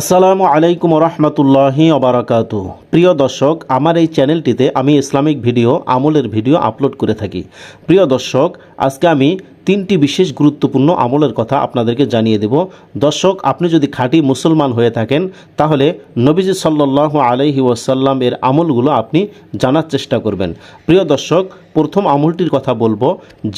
আসসালামু আলাইকুম রহমতুল্লাহি অবরাকাত প্রিয় দর্শক, আমার এই চ্যানেলটিতে আমি ইসলামিক ভিডিও, আমলের ভিডিও আপলোড করে থাকি। প্রিয় দর্শক, আজকে আমি তিনটি বিশেষ গুরুত্বপূর্ণ আমলের কথা আপনাদেরকে জানিয়ে দেব। দর্শক, আপনি যদি খাঁটি মুসলমান হয়ে থাকেন, তাহলে নবীজি সাল্লাহ আলহি ওয়াসাল্লাম এর আমলগুলো আপনি জানার চেষ্টা করবেন। প্রিয় দর্শক, প্রথম আমলটির কথা বলব।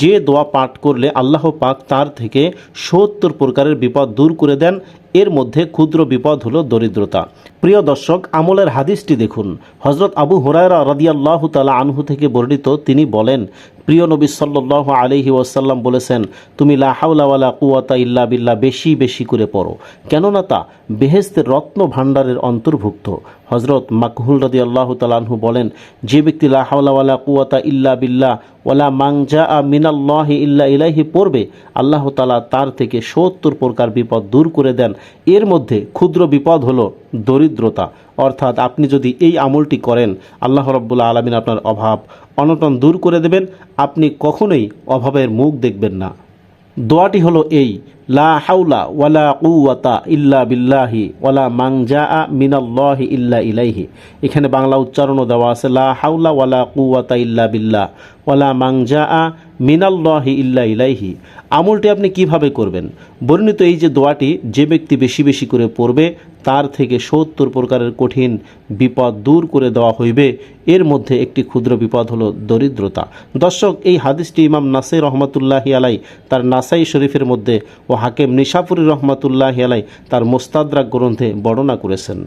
যে দোয়া পাঠ করলে আল্লাহ পাক তার থেকে সত্তর প্রকারের বিপদ দূর করে দেন এর মধ্যে ক্ষুদ্র বিপদ হলো দরিদ্রতা। প্রিয় দর্শক, আমলের হাদিসটি দেখুন। হজরত আবু হুরায়রা রাদিয়াল্লাহু তালা আনহু থেকে বর্ণিত তিনি বলেন, প্রিয় নবী সাল্লাহ আলহি ওয়াসাল্লাম বলেছেন, তুমি লা হাওলা কুয়াতা ইল্লা বিল্লাহ, বেশি বেশি করে পড়ো। কেননা তা বেহেস্তের রত্ন ভাণ্ডারের অন্তর্ভুক্ত। হজরত মাকহুল রদি আল্লাহ তালাহু বলেন, যে ব্যক্তি লা হাওলা ওয়ালা কুয়াতা ইল্লা বিল্লাহ ওয়ালা মাংজা আ মিনাল্লাহি ইল্লা ইলাহি পড়বে, আল্লাহ তালা তার থেকে সত্তর প্রকার বিপদ দূর করে দেন। এর মধ্যে ক্ষুদ্র বিপদ হলো দরিদ্রতা। অর্থাৎ আপনি যদি এই আমলটি করেন, আল্লাহ রব্বুল্লা আলমিন আপনার অভাব অনটন দূর করে দেবেন, আপনি কখনোই অভাবের মুখ দেখবেন না। দোয়াটি হলো এই, লা হাউলা ওয়ালা কুওয়াতা ইল্লা বিল্লাহি ওয়ালা মাংজা আ মিনাল্লাহি ইল্লা ইলাইহি। এখানে বাংলা উচ্চারণও দেওয়া আছে, লা হাউলা ওয়ালা কুওয়াতা ইল্লা বিল্লাহ। ওয়ালা মাংজা আ মিনাল্লাহি ইল্লা ইলাইহি। আমলটি আপনি কীভাবে করবেন? বর্ণিত এই যে দোয়াটি যে ব্যক্তি বেশি বেশি করে পড়বে, তার থেকে সত্তর প্রকারের কঠিন বিপদ দূর করে দেওয়া হইবে। এর মধ্যে একটি ক্ষুদ্র বিপদ হলো দরিদ্রতা। দর্শক, এই হাদিসটি ইমাম নাসির রহমতুল্লাহি আলাই তার নাসাই শরীফের মধ্যে ও হাকেম নিশাপুরি রহমতুল্লাহি আলাই তার মোস্তাদরাক গ্রন্থে বর্ণনা করেছেন।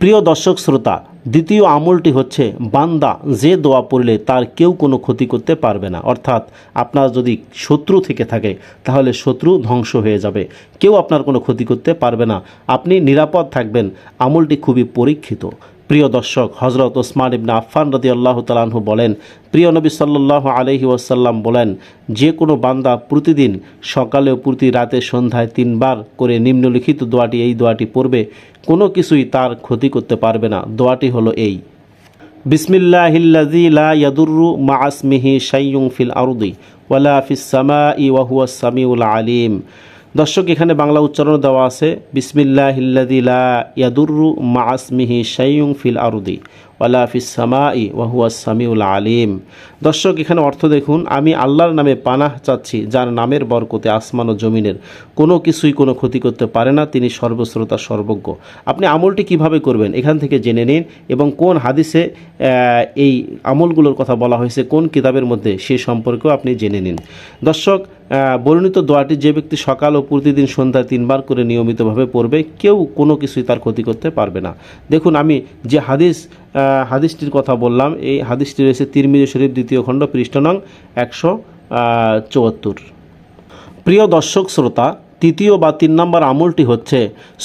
প্রিয় দর্শক শ্রোতা, দ্বিতীয় আমলটি হচ্ছে, বান্দা যে দোয়া পড়লে তার কেউ কোনো ক্ষতি করতে পারবে না। অর্থাৎ আপনার যদি শত্রু থেকে থাকে, তাহলে শত্রু ধ্বংস হয়ে যাবে। কেউ আপনার কোনো ক্ষতি করতে পারবে না। আপনি নিরাপদ থাকবেন। আমলটি খুবই পরীক্ষিত। প্রিয় দর্শক হজরত ওসমান ইবনা আফফান রদি আল্লাহ তালাহু বলেন, প্রিয় নবী সাল্লাহ আলহি ওয়াসাল্লাম বলেন, যে কোনো বান্দা প্রতিদিন সকালে প্রতি রাতে সন্ধ্যায় তিনবার করে নিম্নলিখিত দোয়াটি, এই দোয়াটি পড়বে, কোনো কিছুই তার ক্ষতি করতে পারবে না। দোয়াটি হলো এই। বিসমিল্লাহিল্লাজি লা ইয়াদুররু মা ফিল আরদি ওয়ালা ফিস সামাই ওয়া হুয়া সামিউল আলিম। দর্শক, এখানে বাংলা উচ্চারণ দেওয়া আছে বিসমিল্লাহিল্লাজি লা ইয়াদুররু মা আসমিহি শাইয়ুং ফিল আরুদি ওয়ালা ফিস সামাই ওয়া হুয়া সামিউল আলিম। দর্শক, এখানে অর্থ দেখুন, আমি আল্লাহর নামে পানাহ চাচ্ছি, যার নামের বরকতে আসমান ও জমিনের কোনো কিছুই কোনো ক্ষতি করতে পারে না, তিনি সর্বশ্রোতা, সর্বজ্ঞ। আপনি আমলটি কীভাবে করবেন, এখান থেকে জেনে নিন এবং কোন হাদিসে এই আমলগুলোর কথা বলা হয়েছে, কোন কিতাবের মধ্যে সে সম্পর্কেও আপনি জেনে নিন। দর্শক বর্ণিত দোয়াটি যে ব্যক্তি সকাল ও প্রতিদিন সন্ধ্যায় তিনবার করে নিয়মিতভাবে পড়বে, কেউ কোনো কিছুই তার ক্ষতি করতে পারবে না। দেখুন, আমি যে হাদিস হাদিসটির কথা বললাম, এই হাদিসটি রয়েছে তিরমিজি শরীফ দ্বিতীয় খণ্ড পৃষ্ঠ নং একশো চুয়াত্তর। প্রিয় দর্শক, শ্রোতা, তৃতীয় বা তিন নম্বর আমলটি হচ্ছে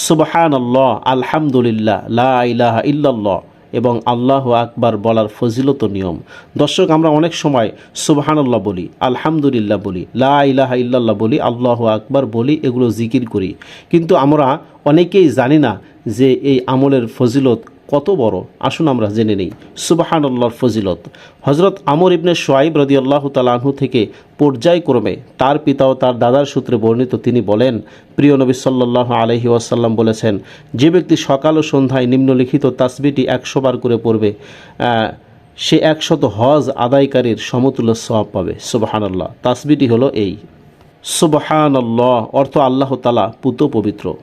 সুবহান আল্লাহ আলহামদুলিল্লাহ, লা ইলাহা ইল্লাল্লাহ। এবং আল্লাহ আকবার বলার ফজিলত নিয়ম। দর্শক, আমরা অনেক সময় সুবহানাল্লাহ বলি, আলহামদুলিল্লাহ বলি, লা ইলাহা ইল্লাল্লাহ বলি, আল্লাহ আকবার বলি, এগুলো জিকির করি। কিন্তু আমরা অনেকেই জানি না যে এই আমলের ফজিলত কত বড়? আসুন আমরা জেনে নেই। সুবাহানুল্লাহর ফজিলত। হজরত আমর ইবনে সোয়াইব রদি আল্লাহ তালাহু থেকে পর্যায়ক্রমে তার পিতা ও তার দাদার সূত্রে বর্ণিত তিনি বলেন, প্রিয় নবী সাল্লাহ আলহি ওয়াসাল্লাম বলেছেন, যে ব্যক্তি সকাল ও সন্ধ্যায় নিম্নলিখিত তাসবিটি একশো বার করে পড়বে সে একশত হজ আদায়কারীর সমতুল্য সওয়াব পাবে। সুবাহানাল্লাহ। তাসবিটি হলো এই। সুবহানাল্লাহ। অর্থ আল্লাহ তালা পুত পবিত্র।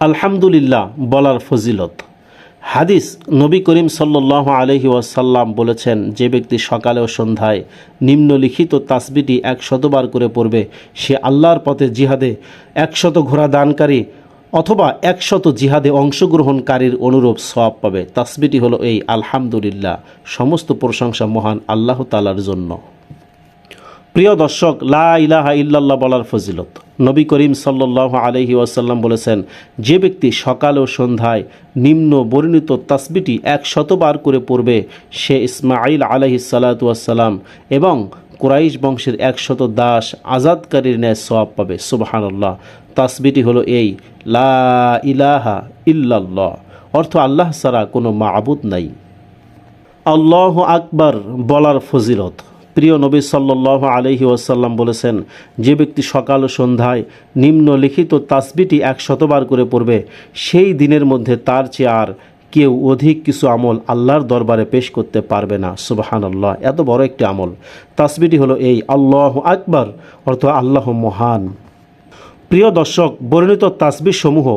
আলহামদুলিল্লাহ বলার ফজিলত। হাদিস নবী করিম সাল্লাহ আলহি ওয়াসাল্লাম বলেছেন, যে ব্যক্তি সকালে ও সন্ধ্যায় নিম্নলিখিত তাসবিটি এক শতবার করে পড়বে, সে আল্লাহর পথে জিহাদে একশত ঘোড়া দানকারী অথবা একশত জিহাদে অংশগ্রহণকারীর অনুরূপ সওয়াব পাবে। তাসবিটি হলো এই আলহামদুলিল্লাহ, সমস্ত প্রশংসা মহান আল্লাহ তালার জন্য। প্রিয় দর্শক, লা ইলাহা ইল্লাল্লাহ বলার ফজিলত। নবী করিম সাল্লাহ আলহি ওয়াসাল্লাম বলেছেন, যে ব্যক্তি সকাল ও সন্ধ্যায় নিম্ন বর্ণিত তাসবিটি এক শতবার করে পড়বে, সে ইসমাইল আলহি সালাতাম এবং কুরাইশ বংশের একশত দাস আজাদকারীর ন্যায় সওয়াব পাবে। সুবহানাল্লাহ। তাসবিটি হলো এই, লা ইলাহা ইল্লাল্লাহ। অর্থ আল্লাহ ছাড়া কোনো মাবুদ নাই। আল্লাহ আকবার বলার ফজিলত। প্রিয় নবী সাল্লাহ আলহি ওয়াসাল্লাম বলেছেন, যে ব্যক্তি সকাল ও সন্ধ্যায় নিম্নলিখিত তাসবিটি এক শতবার করে পড়বে, সেই দিনের মধ্যে তার চেয়ে আর কেউ অধিক কিছু আমল আল্লাহর দরবারে পেশ করতে পারবে না। সুবাহান আল্লাহ এত বড় একটি আমল। তাসবিটি হলো এই আল্লাহ আকবর অর্থ আল্লাহ মহান। প্রিয় দর্শক, বর্ণিত তাসবিহ সমূহ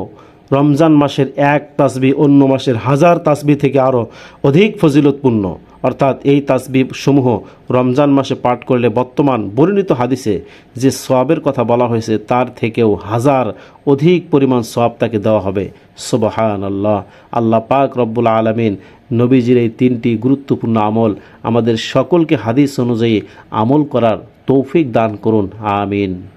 রমজান মাসের এক তাসবি, অন্য মাসের হাজার তাসবি থেকে আরও অধিক ফজিলতপূর্ণ। অর্থাৎ এই তাসবি সমূহ রমজান মাসে পাঠ করলে বর্তমান বর্ণিত হাদিসে যে সোয়াবের কথা বলা হয়েছে, তার থেকেও হাজার অধিক পরিমাণ সোয়াব তাকে দেওয়া হবে। সুবহান আল্লাহ আল্লাহ পাক রব্বুল আলমিন নবীজির এই তিনটি গুরুত্বপূর্ণ আমল আমাদের সকলকে হাদিস অনুযায়ী আমল করার তৌফিক দান করুন। আমিন।